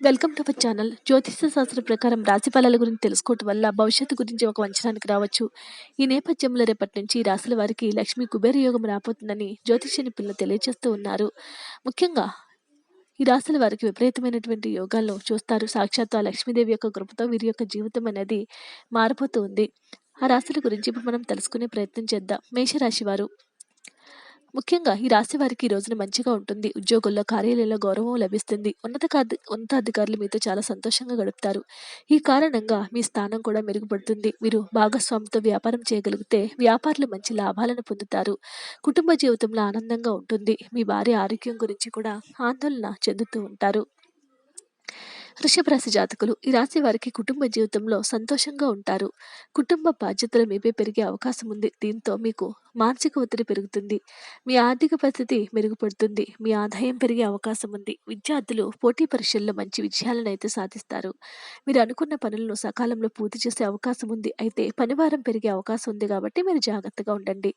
Welcome to our channel. జ్యోతిష శాస్త్రం ప్రకారం రాశి ఫలాల గురించి తెలుసుకోవటం వల్ల భవిష్యత్తు గురించి ఒక వంచనానికి రావచ్చు. ఈ నేపథ్యంలో రేపటి నుంచి రాశుల వారికి లక్ష్మీ కుబేర యోగం రాబోతుందని జ్యోతిష నిపుణులు తెలియజేస్తూ ఉన్నారు. ముఖ్యంగా ఈ రాశుల వారికి విపరీతమైనటువంటి యోగాల్లో చూస్తారు. సాక్షాత్తు ఆ లక్ష్మీదేవి యొక్క కృపతో వీరి యొక్క జీవితం అనేది మారిపోతూ ఉంది. ఆ రాశుల గురించి ఇప్పుడు మనం తెలుసుకునే ప్రయత్నం చేద్దాం. మేషరాశి వారు ముఖ్యంగా ఈ రాశి వారికి ఈ రోజున మంచిగా ఉంటుంది. ఉద్యోగుల్లో కార్యాలయంలో గౌరవం లభిస్తుంది. ఉన్నత ఉన్నతాధికారులు మీతో చాలా సంతోషంగా గడుపుతారు. ఈ కారణంగా మీ స్థానం కూడా మెరుగుపడుతుంది. మీరు భాగస్వామితో వ్యాపారం చేయగలిగితే వ్యాపారులు మంచి లాభాలను పొందుతారు. కుటుంబ జీవితంలో ఆనందంగా ఉంటుంది. మీ భార్య ఆరోగ్యం గురించి కూడా ఆందోళన చెందుతూ ఉంటారు. వృషభ రాశి జాతకులు ఈ రాశి వారికి కుటుంబ జీవితంలో సంతోషంగా ఉంటారు. కుటుంబ బాధ్యతలు మీపై పెరిగే అవకాశం ఉంది. దీంతో మీకు మానసిక ఒత్తిడి పెరుగుతుంది. మీ ఆర్థిక పరిస్థితి మెరుగుపడుతుంది. మీ ఆదాయం పెరిగే అవకాశం ఉంది. విద్యార్థులు పోటీ పరీక్షల్లో మంచి విజయాలను అయితే సాధిస్తారు. మీరు అనుకున్న పనులను సకాలంలో పూర్తి చేసే అవకాశం ఉంది. అయితే పనివారం పెరిగే అవకాశం ఉంది కాబట్టి మీరు జాగ్రత్తగా ఉండండి.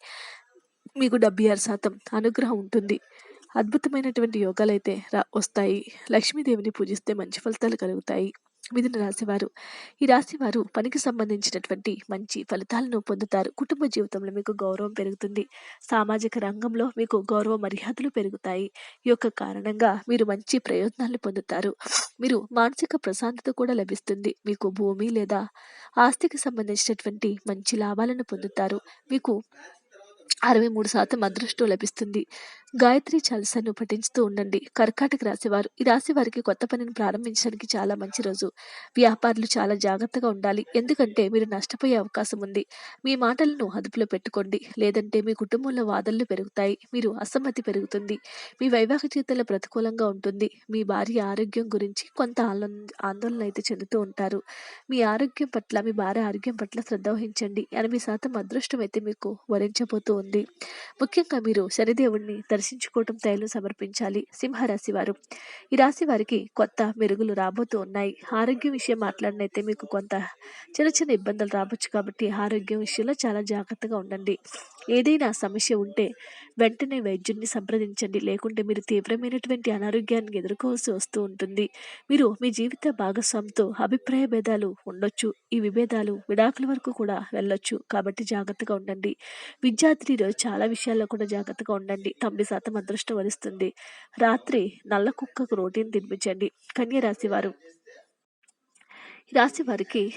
మీకు డెబ్బై ఆరు శాతం అనుగ్రహం ఉంటుంది. అద్భుతమైనటువంటి యోగాలు అయితే రా వస్తాయి. లక్ష్మీదేవిని పూజిస్తే మంచి ఫలితాలు కలుగుతాయి. మిథున రాశివారు ఈ రాశివారు పనికి సంబంధించినటువంటి మంచి ఫలితాలను పొందుతారు. కుటుంబ జీవితంలో మీకు గౌరవం పెరుగుతుంది. సామాజిక రంగంలో మీకు గౌరవ మర్యాదలు పెరుగుతాయి. ఈ యొక్క కారణంగా మీరు మంచి ప్రయోజనాలు పొందుతారు. మీరు మానసిక ప్రశాంతత కూడా లభిస్తుంది. మీకు భూమి లేదా ఆస్తికి సంబంధించినటువంటి మంచి లాభాలను పొందుతారు. మీకు అరవై మూడు శాతం అదృష్టం లభిస్తుంది. గాయత్రి చాలీసాను పఠించుతూ ఉండండి. కర్కాటక రాశివారు ఈ రాశి వారికి కొత్త పనిని ప్రారంభించడానికి చాలా మంచి రోజు. వ్యాపారులు చాలా జాగ్రత్తగా ఉండాలి. ఎందుకంటే మీరు నష్టపోయే అవకాశం ఉంది. మీ మాటలను అదుపులో పెట్టుకోండి. లేదంటే మీ కుటుంబంలో వాదనలు పెరుగుతాయి. మీరు అసమ్మతి పెరుగుతుంది. మీ వైవాహిక జీవితంలో ప్రతికూలంగా ఉంటుంది. మీ భార్య ఆరోగ్యం గురించి కొంత ఆందోళన ఆందోళన అయితే చెందుతూ ఉంటారు. మీ ఆరోగ్యం పట్ల మీ భార్య ఆరోగ్యం పట్ల శ్రద్ధ వహించండి. ఎనభై శాతం అదృష్టం అయితే మీకు వరించబోతూ ఉంది ముఖ్యంగా మీరు శనిదేవుణ్ణి దర్శించుకోవటం తైలు సమర్పించాలి. సింహరాశి వారు ఈ రాశి వారికి కొత్త మెరుగులు రాబోతూ ఉన్నాయి. ఆరోగ్యం విషయం మాట్లాడినైతే మీకు కొంత చిన్న చిన్న ఇబ్బందులు రావచ్చు కాబట్టి ఆరోగ్యం విషయంలో చాలా జాగ్రత్తగా ఉండండి. ఏదైనా సమస్య ఉంటే వెంటనే వైద్యుడిని సంప్రదించండి. లేకుంటే మీరు తీవ్రమైనటువంటి అనారోగ్యాన్ని ఎదుర్కోవాల్సి వస్తూ ఉంటుంది. మీరు మీ జీవిత భాగస్వామితో అభిప్రాయ భేదాలు ఉండొచ్చు. ఈ విభేదాలు విడాకుల వరకు కూడా వెళ్ళొచ్చు. కాబట్టి జాగ్రత్తగా ఉండండి. విద్యార్థులు ఈరోజు చాలా విషయాల్లో కూడా జాగ్రత్తగా ఉండండి. తొంభై శాతం అదృష్టం వరిస్తుంది. రాత్రి నల్ల కుక్కకు రోటీని తినిపించండి. కన్య రాశి వారు. రాశి వారికి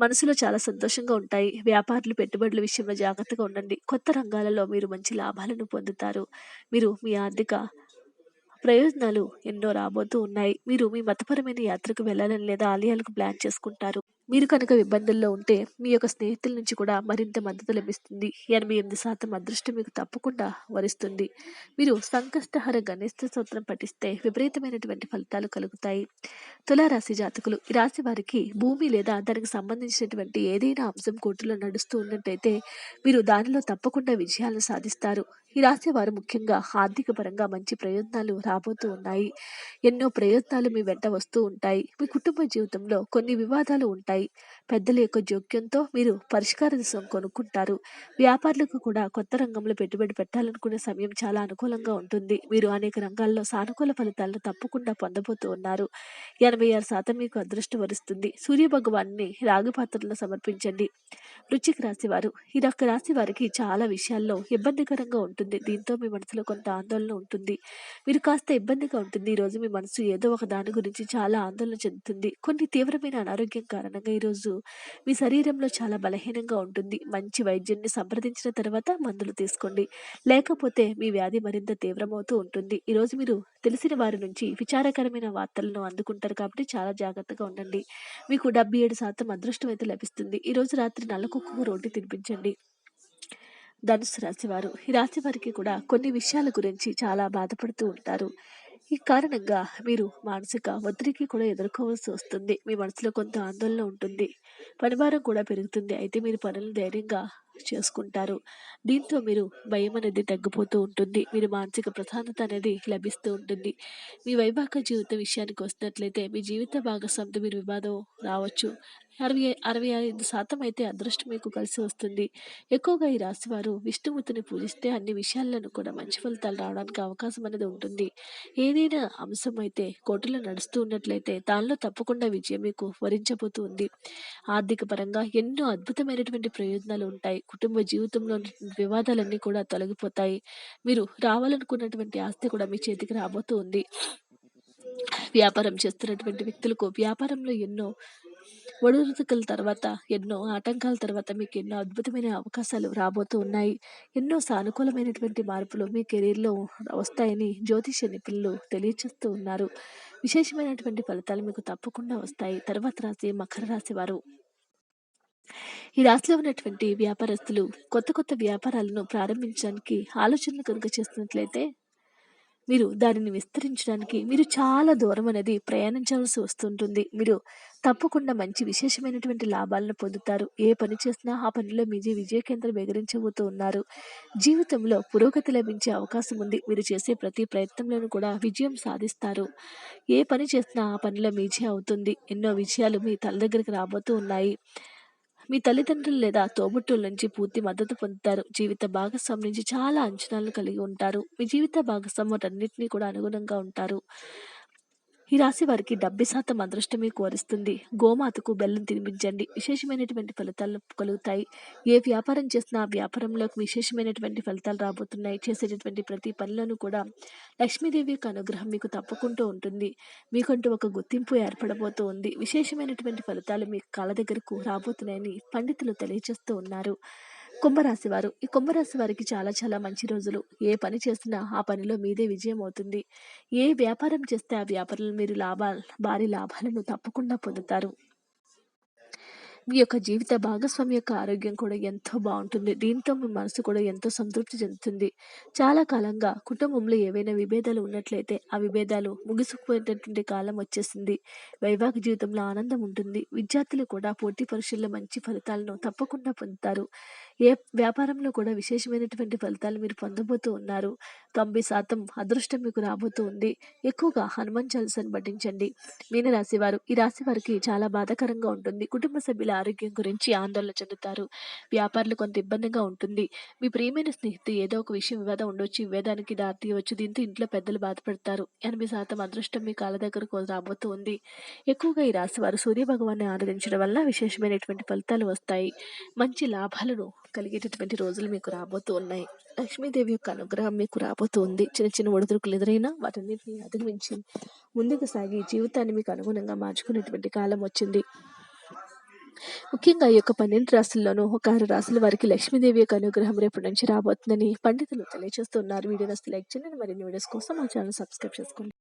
మనసులో చాలా సంతోషంగా ఉంటాయి. వ్యాపారులు పెట్టుబడుల విషయంలో జాగ్రత్తగా ఉండండి. కొత్త రంగాలలో మీరు మంచి లాభాలను పొందుతారు. మీరు మీ ఆర్థిక ప్రయోజనాలు ఎన్నో రాబోతూ ఉన్నాయి. మీరు మీ మతపరమైన యాత్రకు వెళ్ళాలని లేదా ఆలయాలకు ప్లాన్ చేసుకుంటారు. మీరు కనుక ఇబ్బందుల్లో ఉంటే మీ యొక్క స్నేహితుల నుంచి కూడా మరింత మద్దతు లభిస్తుంది. ఎనభై ఎనిమిది శాతం అదృష్టం మీకు తప్పకుండా వరిస్తుంది. మీరు సంకష్టహర గణేష్ స్తోత్రం పఠిస్తే విపరీతమైనటువంటి ఫలితాలు కలుగుతాయి. తులారాశి జాతకులు ఈ రాశి వారికి భూమి లేదా దానికి సంబంధించినటువంటి ఏదైనా అంశం కోర్టులో నడుస్తూ ఉన్నట్టయితే మీరు దానిలో తప్పకుండా విజయాలను సాధిస్తారు. ఈ రాశి వారు ముఖ్యంగా ఆర్థిక పరంగా మంచి ప్రయోజనాలు రాబోతూ ఉన్నాయి. ఎన్నో ప్రయోజనాలు మీ వెంట వస్తూ ఉంటాయి. మీ కుటుంబ జీవితంలో కొన్ని వివాదాలు ఉంటాయి. పెద్దల యొక్క జోక్యంతో మీరు పరిష్కార దిశం కొనుక్కుంటారు. వ్యాపారులకు కూడా కొత్త రంగంలో పెట్టుబడి పెట్టాలనుకునే సమయం చాలా అనుకూలంగా ఉంటుంది. మీరు అనేక రంగాల్లో సానుకూల ఫలితాలను తప్పకుండా పొందబోతూ ఉన్నారు. ఎనభై ఆరు శాతం మీకు అదృష్టం వరుస్తుంది. సూర్య భగవాన్ని రాగి పాత్రలో సమర్పించండి. వృచ్చిక రాశి వారు ఈ యొక్క రాశి వారికి చాలా విషయాల్లో ఇబ్బందికరంగా ఉంటుంది. దీంతో మీ మనసులో కొంత ఆందోళన ఉంటుంది. మీరు కాస్త ఇబ్బందిగా ఉంటుంది. ఈ రోజు మీ మనసు ఏదో ఒక దాని గురించి చాలా ఆందోళన చెందుతుంది. కొన్ని తీవ్రమైన అనారోగ్యం కారణంగా ఈరోజు మీ శరీరంలో చాలా బలహీనంగా ఉంటుంది. మంచి వైద్యున్ని సంప్రదించిన తర్వాత మందులు తీసుకోండి. లేకపోతే మీ వ్యాధి మరింత తీవ్రమవుతూ ఉంటుంది. ఈరోజు మీరు తెలిసిన వారి నుంచి విచారకరమైన వార్తలను అందుకుంటారు కాబట్టి చాలా జాగ్రత్తగా ఉండండి. మీకు డెబ్బై ఏడు శాతం అదృష్టం అయితే లభిస్తుంది. ఈరోజు రాత్రి నల్ల కుక్కకు రోటి తినిపించండి. ధనుసు రాశివారు ఈ రాశి వారికి కూడా కొన్ని విషయాల గురించి చాలా బాధపడుతూ ఉంటారు. ఈ కారణంగా మీరు మానసిక ఒత్తిడికి కూడా ఎదుర్కోవాల్సి వస్తుంది మీ మనసులో కొంత ఆందోళన ఉంటుంది పనిభారం కూడా పెరుగుతుంది అయితే మీరు పనులు ధైర్యంగా చేసుకుంటారు. దీంతో మీరు భయం అనేది తగ్గిపోతూ ఉంటుంది. మీరు మానసిక ప్రశాంతత అనేది లభిస్తూ ఉంటుంది. మీ వైవాహిక జీవిత విషయానికి వస్తున్నట్లయితే మీ జీవిత భాగస్వామితో మీరు వివాదం రావచ్చు. 60, 65% అయితే అదృష్టం మీకు కలిసి వస్తుంది. ఎక్కువగా ఈ రాశివారు విష్ణుమూర్తిని పూజిస్తే అన్ని విషయాలను కూడా మంచి ఫలితాలు రావడానికి అవకాశం అనేది ఉంటుంది. ఏదైనా అంశం అయితే కోర్టులో నడుస్తూ ఉన్నట్లయితే దానిలో తప్పకుండా విజయం మీకు వరించబోతూ ఉంది. ఆర్థిక పరంగా ఎన్నో అద్భుతమైనటువంటి ప్రయోజనాలు ఉంటాయి. కుటుంబ జీవితంలో వివాదాలన్నీ కూడా తొలగిపోతాయి. మీరు రావాలనుకున్నటువంటి ఆస్తి కూడా మీ చేతికి రాబోతూ ఉంది. వ్యాపారం చేస్తున్నటువంటి వ్యక్తులకు వ్యాపారంలో ఎన్నో ఒడిదుడుకుల తర్వాత, ఎన్నో ఆటంకాల తర్వాత మీకు ఎన్నో అద్భుతమైన అవకాశాలు రాబోతూ ఉన్నాయి. ఎన్నో సానుకూలమైనటువంటి మార్పులు మీ కెరీర్‌లో వస్తాయని జ్యోతిష నిపుణులు తెలియచేస్తూ ఉన్నారు. విశేషమైనటువంటి ఫలితాలు మీకు తప్పకుండా వస్తాయి. తర్వాత రాశి మకర రాశి వారు. ఈ రాశిలో ఉన్నటువంటి వ్యాపారస్తులు కొత్త కొత్త వ్యాపారాలను ప్రారంభించడానికి ఆలోచనలు కనుక చేస్తున్నట్లయితే మీరు దానిని విస్తరించడానికి మీరు చాలా దూరం అనేది ప్రయాణించాల్సి వస్తుంటుంది. మీరు తప్పకుండా మంచి విశేషమైనటువంటి లాభాలను పొందుతారు. ఏ పని చేసినా ఆ పనిలో మీ విజయ కేంద్రం ఎగిరించబోతూ ఉన్నారు. జీవితంలో పురోగతి లభించే అవకాశం ఉంది. మీరు చేసే ప్రతి ప్రయత్నంలోనూ కూడా విజయం సాధిస్తారు. ఏ పని చేసినా ఆ పనిలో మీజే అవుతుంది. ఎన్నో విజయాలు మీ తల దగ్గరికి రాబోతూ ఉన్నాయి. మీ తల్లిదండ్రులు లేదా తోబుట్టుల నుంచి పూర్తి మద్దతు పొందుతారు. జీవిత భాగస్వామి నుంచి చాలా అంచనాలను కలిగి ఉంటారు. మీ జీవిత భాగస్వామి వాటన్నిటిని కూడా అనుగుణంగా ఉంటారు. ఈ రాశి వారికి 70% అదృష్టం కోరిస్తుంది గోమాతకు బెల్లం తినిపించండి. విశేషమైనటువంటి ఫలితాలు కలుగుతాయి. ఏ వ్యాపారం చేసినా ఆ వ్యాపారంలోకి విశేషమైనటువంటి ఫలితాలు రాబోతున్నాయి. చేసేటటువంటి ప్రతి పనిలోనూ కూడా లక్ష్మీదేవి యొక్క అనుగ్రహం మీకు తప్పకుంటూ ఉంటుంది. మీకంటూ ఒక గుర్తింపు ఏర్పడబోతూ ఉంది. విశేషమైనటువంటి ఫలితాలు మీ కాళ్ళ దగ్గరకు రాబోతున్నాయని పండితులు తెలియజేస్తూ ఉన్నారు. కుంభరాశి వారు. ఈ కుంభరాశి వారికి చాలా చాలా మంచి రోజులు. ఏ పని చేసినా ఆ పనిలో మీదే విజయం అవుతుంది. ఏ వ్యాపారం చేస్తే ఆ వ్యాపారంలో మీరు లాభాలు భారీ లాభాలను తప్పకుండా పొందుతారు. మీ యొక్క జీవిత భాగస్వామి యొక్క ఆరోగ్యం కూడా ఎంతో బాగుంటుంది దీంతో మీ మనసు కూడా ఎంతో సంతృప్తి చెందుతుంది. చాలా కాలంగా కుటుంబంలో ఏవైనా విభేదాలు ఉన్నట్లయితే ఆ విభేదాలు ముగిసిపోయేటటువంటి కాలం వచ్చేసింది. వైవాహిక జీవితంలో ఆనందం ఉంటుంది. విద్యార్థులు కూడా పోటీ పరీక్షల్లో మంచి ఫలితాలను తప్పకుండా పొందుతారు. ఏ వ్యాపారంలో కూడా విశేషమైనటువంటి ఫలితాలు మీరు పొందబోతూ ఉన్నారు. 90% అదృష్టం మీకు రాబోతూ ఉంది. ఎక్కువగా హనుమాన్ చాలీసాను పఠించండి. మీనరాశి వారు. ఈ రాశి వారికి చాలా బాధాకరంగా ఉంటుంది. కుటుంబ సభ్యుల ఆరోగ్యం గురించి ఆందోళన చెందుతారు. వ్యాపారులు కొంత ఇబ్బందిగా ఉంటుంది. మీ ప్రియమైన స్నేహితులు ఏదో ఒక విషయం వివాదం ఉండొచ్చు. విభేదానికి దారితీయవచ్చు దీంతో ఇంట్లో పెద్దలు బాధపడతారు. 80% అదృష్టం మీ కాళ్ళ దగ్గరకు రాబోతూ ఉంది. ఎక్కువగా ఈ రాశి వారు సూర్య భగవాన్ని ఆరాధించడం వల్ల విశేషమైనటువంటి ఫలితాలు వస్తాయి. మంచి లాభాలను కలిగేటటువంటి రోజులు మీకు రాబోతూ ఉన్నాయి. లక్ష్మీదేవి యొక్క అనుగ్రహం మీకు రాబోతూ ఉంది. చిన్న చిన్న ఒడిదుడుకులు ఎదురైనా వాటన్నింటినీ అధిగమించి ముందుకు సాగి జీవితాన్ని మీకు అనుగుణంగా మార్చుకునేటువంటి కాలం వచ్చింది. ముఖ్యంగా ఈ యొక్క 12 రాశుల్లోనూ ఒక ఆరు రాశుల వారికి లక్ష్మీదేవి యొక్క అనుగ్రహం రేపటి నుంచి రాబోతుందని పండితులు తెలియచేస్తున్నారు. వీడియో నస్తే లైక్ చేయండి. మరిన్ని వీడియోస్ కోసం మా ఛానల్ సబ్స్క్రైబ్ చేసుకోండి.